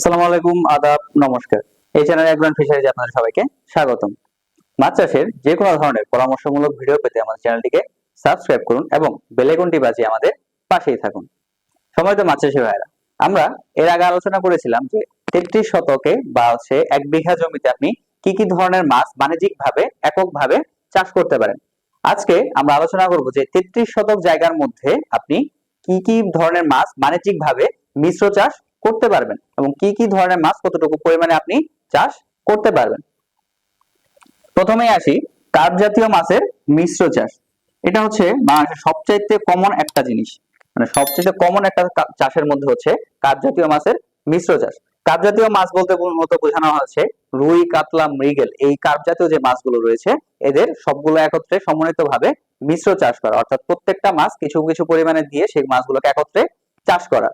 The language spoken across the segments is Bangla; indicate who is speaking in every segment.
Speaker 1: আসসালামু আলাইকুম, আদাব, নমস্কার। এই চ্যানেলে একজন ফিশারিজ আপনাদের সবাইকে স্বাগতম। মাছ চাষের যে কোনো ধরনের পরামর্শমূলক ভিডিও পেতে আমাদের চ্যানেলটিকে সাবস্ক্রাইব করুন এবং বাজিয়ে আমাদের পাশেই থাকুন। সময়ত মাছ চাষি আমরা এর আগে আলোচনা করেছিলাম যে তেত্রিশ শতকে বা হচ্ছে এক বিঘা জমিতে আপনি কি কি ধরনের মাছ বাণিজ্যিক ভাবে একক চাষ করতে পারেন? আজকে আমরা আলোচনা করব যে তেত্রিশ শতক জায়গার মধ্যে আপনি কি কি ধরনের মাছ বাণিজ্যিক ভাবে মিশ্র চাষ করতে পারবেন এবং কি কি ধরনের মাছ কতটুকু পরিমাণে আপনি চাষ করতে পারবেন। প্রথমে আসি কার্প জাতীয় মাছের মিশ্র চাষ। এটা হচ্ছে বাংলাদেশের সবচাইতে কমন একটা জিনিস। মানে সবচেয়ে কমন একটা চাষের মধ্যে হচ্ছে কার্প জাতীয় মাছের মিশ্র চাষ। কার্প জাতীয় মাছ বলতে মূলত বোঝানো হচ্ছে রুই, কাতলা, মৃগেল। এই কার্প জাতীয় যে মাছগুলো রয়েছে, এদের সবগুলো একত্রে সমন্বিত ভাবে মিশ্র চাষ করা। অর্থাৎ প্রত্যেকটা মাছ কিছু কিছু পরিমাণে দিয়ে সেই মাছগুলোকে একত্রে চাষ করা।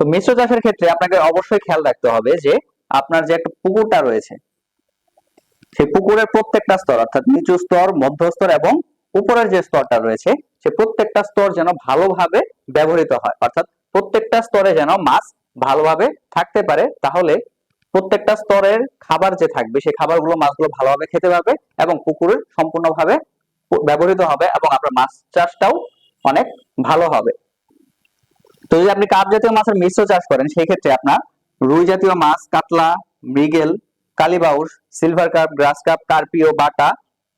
Speaker 1: তো মিশ্র চাষের ক্ষেত্রে আপনাকে অবশ্যই খেয়াল রাখতে হবে যে আপনার যে একটা পুকুরটা রয়েছে, সেই পুকুরের প্রত্যেকটা স্তর, অর্থাৎ নিচু স্তর, মধ্য স্তর এবং উপরের যে স্তরটা রয়েছে, সে প্রত্যেকটা স্তর যেন ভালোভাবে ব্যবহৃত হয়। অর্থাৎ প্রত্যেকটা স্তরে যেন মাছ ভালোভাবে থাকতে পারে, তাহলে প্রত্যেকটা স্তরের খাবার যে থাকবে, সেই খাবারগুলো মাছগুলো ভালোভাবে খেতে পারবে এবং পুকুরের সম্পূর্ণভাবে ব্যবহৃত হবে এবং আপনার মাছ চাষটাও অনেক ভালো হবে। তো যদি আপনি কাপ জাতীয় মাছের মিশ্র চাষ করেন সেই ক্ষেত্রে আপনার রুই জাতীয় মাছ, কাতলা, মৃগেল কালিবাউস সিলভার কাপ গ্রাস কাপ কার্পিও বাটা,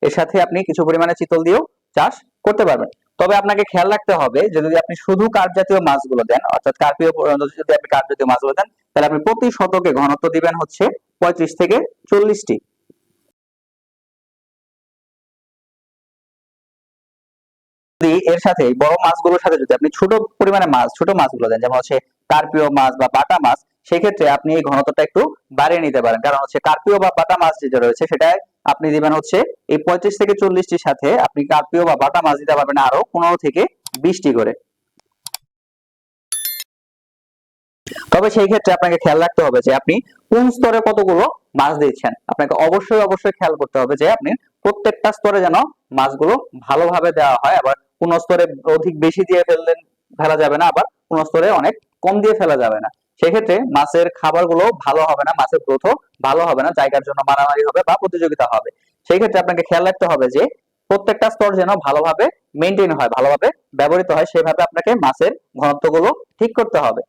Speaker 1: এর সাথে আপনি কিছু পরিমাণে চিতল দিয়েও চাষ করতে পারবেন। তবে আপনাকে খেয়াল রাখতে হবে যে যদি আপনি শুধু কার্প জাতীয় মাছগুলো দেন, অর্থাৎ কার্পিও যদি আপনি কার্প জাতীয় মাছগুলো দেন, তাহলে আপনি প্রতি শতকে ঘনত্ব দিবেন হচ্ছে পঁয়ত্রিশ থেকে চল্লিশটি। যদি এর সাথে বড় মাছগুলোর সাথে যদি আপনি ছোট পরিমাণে মাছ, ছোট মাছগুলো দেন, যেমন হচ্ছে কার্পিও মাছ বা বাটা মাছ, সেক্ষেত্রে আপনি এই ঘনত্বটা একটু বাড়িয়ে নিতে পারেন। কারণ হচ্ছে কার্পিও বা বাটা মাছ যেটা রয়েছে সেটা আপনি দিবেন হচ্ছে এই পঁয়ত্রিশ থেকে চল্লিশটির সাথে আপনি কার্পিও বা বাটা মাছ দিতে পারবেন আরও পনেরো থেকে বিশটি করে। তবে সেই ক্ষেত্রে আপনাকে খেয়াল রাখতে হবে যে আপনি কোন স্তরে কতগুলো মাছ দিচ্ছেন। আপনাকে অবশ্যই অবশ্যই খেয়াল করতে হবে যে আপনি প্রত্যেকটা স্তরে যেন মাছগুলো ভালোভাবে দেওয়া হয়, আবার কোন স্তরে অধিক বেশি দিয়ে ফেললেন, ফেলা যাবে না, আবার কোন স্তরে অনেক কম দিয়ে ফেলা যাবে না। সেক্ষেত্রে মাছের খাবারগুলো ভালো হবে না, মাছের গ্রোথও ভালো হবে না, জায়গার জন্য মারামারি হবে বা প্রতিযোগিতা হবে। সেই ক্ষেত্রে আপনাকে খেয়াল রাখতে হবে যে, প্রত্যেকটা স্তর যেন ভালোভাবে মেনটেন হয়, ভালোভাবে ব্যবহৃত হয়, সেভাবে আপনাকে মাছের ঘনত্বগুলো ঠিক করতে হবে।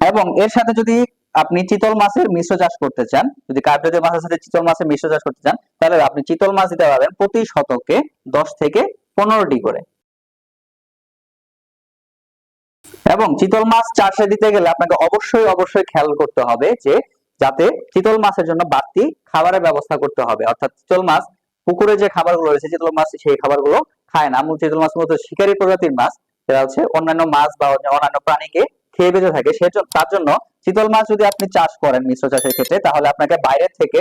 Speaker 1: এবং এর সাথে যদি আপনি চিতল মাছের মিশ্র চাষ করতে চান, যদি কার্পেটের মাছের সাথে চিতল মাছের মিশ্র চাষ করতে চান, তাহলে আপনি চিতল মাছ দিতে পারবেন প্রতি শতকে দশ থেকে পনেরোটি করে। এবং চিতল মাছ চাষে দিতে গেলে আপনাকে অবশ্যই অবশ্যই খেয়াল করতে হবে যে যাতে চিতল মাছের জন্য বাড়তি খাবারের ব্যবস্থা করতে হবে। অর্থাৎ চিতল মাছ, পুকুরে যে খাবারগুলো রয়েছে, চিতল মাছ সেই খাবারগুলো খায় না। মূল চিতল মাছ মূলত শিকারী প্রজাতির মাছ। সেটা হচ্ছে অন্যান্য মাছ বা অন্যান্য প্রাণীকে খেয়ে বেঁচে থাকে। সে তার জন্য চিতল মাছ যদি আপনি চাষ করেন মিশ্র চাষের ক্ষেত্রে, তাহলে আপনাকে বাইরে থেকে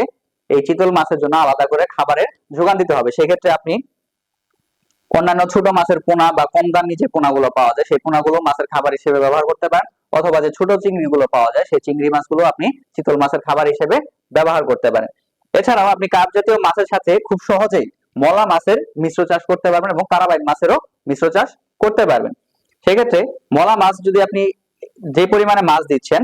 Speaker 1: এই চিতল মাছের জন্য আলাদা করে খাবারের যোগান দিতে হবে। সেক্ষেত্রে আপনি অন্যান্য ছোট মাছের পোনা বা কম দামি যে পোনাগুলো পাওয়া যায়, সেই পোনাগুলো মাছের খাবার হিসেবে ব্যবহার করতে পারেন। অথবা যে ছোট চিংড়িগুলো পাওয়া যায়, সেই চিংড়ি মাছগুলো আপনি চিতল মাছের খাবার হিসেবে ব্যবহার করতে পারেন। এছাড়াও আপনি কাপ জাতীয় মাছের সাথে খুব সহজেই মলা মাছের মিশ্র চাষ করতে পারবেন এবং কারাবাইন মাছেরও মিশ্র চাষ করতে পারবেন। সেক্ষেত্রে মলা মাছ যদি আপনি যে পরিমাণে মাছ দিচ্ছেন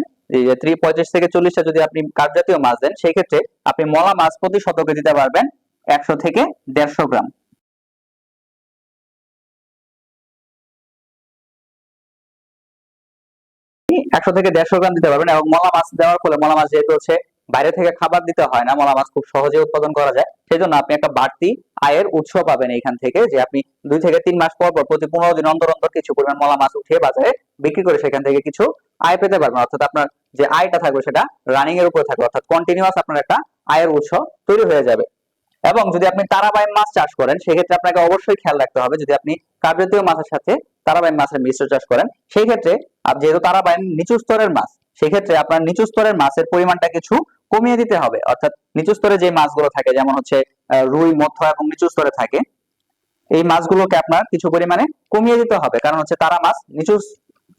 Speaker 1: পঁয়ত্রিশ থেকে চল্লিশটা যদি আপনি কাপ জাতীয় মাছ দেন সেই ক্ষেত্রে আপনি মলা মাছ প্রতি শতকে দিতে পারবেন একশো থেকে দেড়শো গ্রাম। একশো থেকে দেড়শো গ্রাম দিতে পারবেন এবং মলা মাছ দেওয়ার ফলে মলা মাছ যেহেতু হচ্ছে বাইরে থেকে খাবার দিতে হয় না, মলা মাছ খুব সহজে উৎপাদন করা যায়। সেই জন্য আপনি একটা বাড়তি আয়ের উৎস পাবেন এইখান থেকে যে আপনি দুই থেকে তিন মাস পর পর প্রতি পনেরো দিন অন্তর অন্তর কিছু পরিমাণ মলা মাছ উঠিয়ে বাজারে বিক্রি করে সেখান থেকে কিছু আয় পেতে পারবেন। অর্থাৎ আপনার যে আয়টা থাকবে সেটা রানিং এর উপরে থাকবে। অর্থাৎ কন্টিনিউয়াস আপনার একটা আয়ের উৎস তৈরি হয়ে যাবে। এবং যদি আপনি তারাবাইন মাছ চাষ করেন, সেক্ষেত্রে আপনাকে অবশ্যই খেয়াল রাখতে হবে যদি আপনি কার্যতীয় মাছের সাথে তারাবাইন মাছের মিশ্র চাষ করেন। সেই ক্ষেত্রে যেহেতু তারাবাইন নিচু স্তরের মাছ সেক্ষেত্রে আপনার নিচু স্তরের মাছের পরিমাণটা কিছু কমিয়ে দিতে হবে। অর্থাৎ নিচু স্তরে যে মাছগুলো থাকে, যেমন হচ্ছে রুই মধ্য এবং নিচু স্তরে থাকে, এই মাছগুলোকে আপনার কিছু পরিমাণে কমিয়ে দিতে হবে। কারণ হচ্ছে তারা মাছ নিচু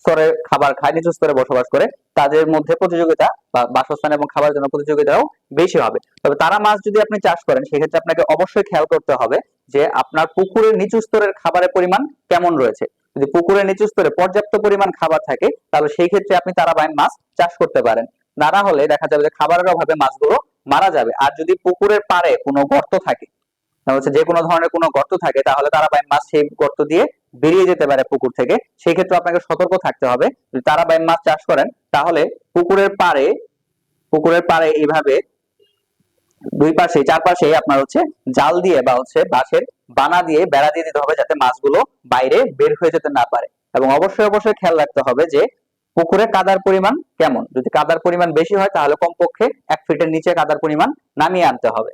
Speaker 1: স্তরে খাবার খায়, নিচু স্তরে বসবাস করে। তাদের মধ্যে প্রতিযোগিতা বা বাসস্থান এবং খাবার জন্য প্রতিযোগিতাও বেশি হবে। তবে তারা মাছ যদি আপনি চাষ করেন সেক্ষেত্রে আপনাকে অবশ্যই খেয়াল করতে হবে যে আপনার পুকুরের নিচু স্তরের খাবারের পরিমাণ কেমন রয়েছে। যদি পুকুরের নিচু স্তরে পর্যাপ্ত পরিমাণ খাবার থাকে, তাহলে সেই ক্ষেত্রে আপনি তারাবাইন মাছ চাষ করতে পারেন। না হলে দেখা যাবে যে খাবারের অভাবে মাছগুলো মারা যাবে। আর যদি পুকুরের পাড়ে কোনো গর্ত থাকে হচ্ছে যে কোনো ধরনের কোনো গর্ত থাকে, তাহলে তারাবাইম মাছ সেই গর্ত দিয়ে বেরিয়ে যেতে পারে পুকুর থেকে। সেই ক্ষেত্রে আপনাকে সতর্ক থাকতে হবে। যদি তারাবাইম মাছ চাষ করেন, তাহলে পুকুরের পাড়ে পুকুরের পাড়ে এইভাবে দুই পাশে চারপাশে আপনার হচ্ছে জাল দিয়ে বা হচ্ছে বাঁশের বানা দিয়ে বেড়া দিয়ে দিতে হবে যাতে মাছগুলো বাইরে বের হয়ে যেতে না পারে। এবং অবশ্যই অবশ্যই খেয়াল রাখতে হবে যে পুকুরে কাদার পরিমাণ কেমন? যদি কাদার পরিমাণ বেশি হয়, তাহলে কমপক্ষে এক ফিটের নিচে কাদার পরিমাণ নামিয়ে আনতে হবে।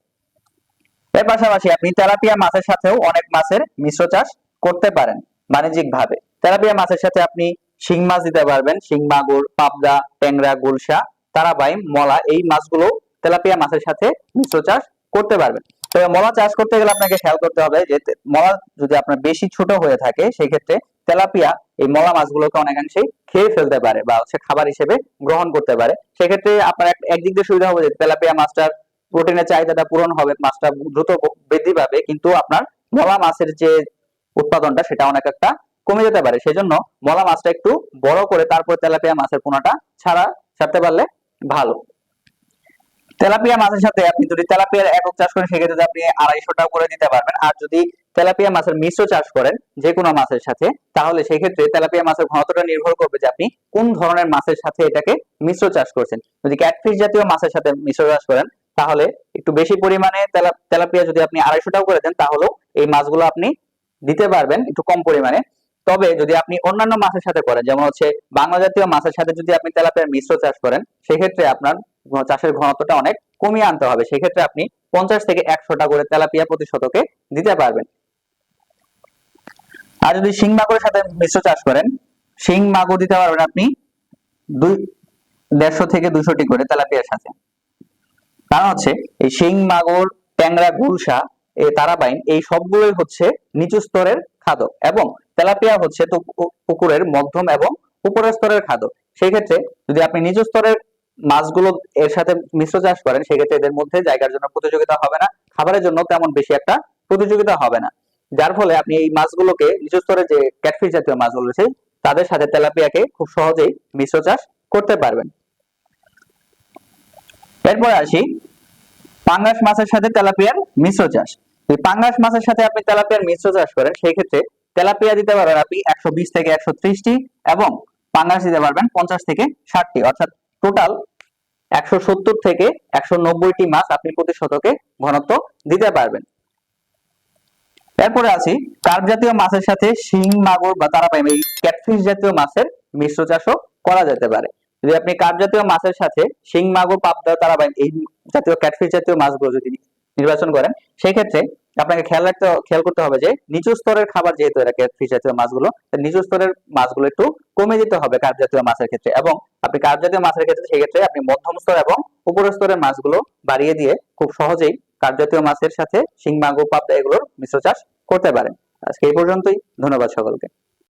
Speaker 1: এর পাশাপাশি আপনি তেলাপিয়া মাছের সাথেও অনেক মাছের মিশ্র চাষ করতে পারেন বাণিজ্যিক ভাবে তেলাপিয়া মাছের সাথে আপনি শিং মাছ দিতে পারবেন, শিং মাগুর, পাবদা, ট্যাংরা, গুলশা, তারাবাইম, মলা, এই মাছগুলো তেলাপিয়া মাছের সাথে মিশ্র চাষ করতে পারবেন। তবে মলা চাষ করতে গেলে আপনাকে খেয়াল করতে হবে যে মলা যদি আপনার বেশি ছোট হয়ে থাকে সেই ক্ষেত্রে তেলাপিয়া এই মলা মাছগুলোকে অনেকাংশেই খেয়ে ফেলতে পারে বা হচ্ছে খাবার হিসেবে গ্রহণ করতে পারে। সেক্ষেত্রে আপনার একদিক দিয়ে সুবিধা হবে যে তেলাপিয়া মাছটার প্রোটিনের চাহিদাটা পূরণ হবে, মাছটা দ্রুত বৃদ্ধি পাবে, কিন্তু আপনার মলা মাছের যে উৎপাদনটা সেটা অনেক একটা কমে যেতে পারে। সেজন্য মলা মাছটা একটু বড় করে তারপর তেলাপিয়া মাছের পোনাটা ছাড়া ছাড়তে পারলে ভালো। তেলাপিয়া মাছের সাথে আপনি যদি তেলাপিয়ার একক চাষ করেন, সেক্ষেত্রে আপনি আড়াইশো টাকা করে দিতে পারবেন। আর যদি তেলাপিয়া মাছের মিশ্র চাষ করেন, যে কোনো মাছের সাথে, তাহলে সেই ক্ষেত্রে তেলাপিয়া মাছের ঘনত্বটা নির্ভর করবে যে আপনি কোন ধরনের মাছের সাথে এটাকে মিশ্র চাষ করছেন। যদি ক্যাটফিশ জাতীয় মাছের সাথে মিশ্র চাষ করেন, তাহলে একটু বেশি পরিমাণে তেলাপিয়া যদি আপনি আড়াইশো টাকা করে দেন, তাহলেও এই মাছগুলো আপনি দিতে পারবেন একটু কম পরিমাণে। তবে যদি আপনি অন্যান্য মাছের সাথে করেন, যেমন হচ্ছে বাংলা জাতীয় মাছের সাথে যদি আপনি তেলাপিয়ার মিশ্র চাষ করেন, সেক্ষেত্রে আপনার চাষের ঘনত্বটা অনেক কমিয়ে আনতে হবে। সেক্ষেত্রে আপনি পঞ্চাশ থেকে একশোটা করে তেলাপিয়া প্রতি শতকে দিতে পারবেন। আর যদি শিং মাগুরের সাথে মিশ্র চাষ করেন, শিং মাগুর দিতে পারবেন আপনি দুই, দেড়শো থেকে দুশোটি করে তেলাপিয়ার সাথে। কারণ হচ্ছে এই শিং, মাগুর, ট্যাংরা, গুলশা তারাবাইন এই সবগুলোই হচ্ছে নিচু স্তরের খাদক এবং তেলাপিয়া হচ্ছে তো পুকুরের মধ্যম এবং উপরের স্তরের খাদক। সেই ক্ষেত্রে যদি আপনি নিচু স্তরের মাছগুলো এর সাথে মিশ্র চাষ করেন সেক্ষেত্রে এদের মধ্যে জায়গার জন্য প্রতিযোগিতা হবে না, খাবারের জন্য তেমন বেশি একটা প্রতিযোগিতা হবে না। যার ফলে আপনি এই মাছগুলোকে নিচু স্তরে যে ক্যাটফিশ জাতীয় মাছগুলো রয়েছে, তাদের সাথে তেলাপিয়াকে খুব সহজেই মিশ্র চাষ করতে পারবেন। এরপরে আসি পাঙ্গাস মাছের সাথে তেলাপিয়ার মিশ্র চাষ। এই পাঙ্গাস মাছের সাথে আপনি তেলাপিয়ার মিশ্র চাষ করেন সেই ক্ষেত্রে তেলাপিয়া দিতে পারবেন আপনি একশো বিশ থেকে একশো ত্রিশটি এবং পাঙ্গাস দিতে পারবেন পঞ্চাশ থেকে ষাটটি। অর্থাৎ টোটাল একশো সত্তর থেকে একশো নব্বইটি মাছ আপনি প্রতি শতকে ঘনত্ব দিতে পারবেন। এরপরে আছি, কার্প জাতীয় মাছের সাথে শিং, মাগুর বা তারাপাইম এই ক্যাটফিশ জাতীয় মাছের মিশ্র চাষও করা যেতে পারে। যদি আপনি কার্প জাতীয় মাছের সাথে শিং, মাগুর, পাবদা তারাপাইম এই জাতীয় ক্যাটফিশ জাতীয় মাছগুলো যদি নির্বাচন করেন সেই ক্ষেত্রে আপনাকে খেয়াল রাখতে খেয়াল করতে হবে যে নিচু স্তরের খাবার যেহেতু এরা ক্যাটফিশ জাতীয় মাছগুলো নিচু স্তরের মাছগুলো একটু কমে দিতে হবে কার্প জাতীয় মাছের ক্ষেত্রে। এবং আপনি কার্প জাতীয় মাছের ক্ষেত্রে সেই ক্ষেত্রে আপনি মধ্যম স্তর এবং উপরের স্তরের মাছগুলো বাড়িয়ে দিয়ে খুব সহজেই কার্প জাতীয় মাছের সাথে শিং, মাগুর, পাবদা এগুলোর মিশ্র চাষ করতে পারেন। আজকে এই পর্যন্তই, ধন্যবাদ সকলকে।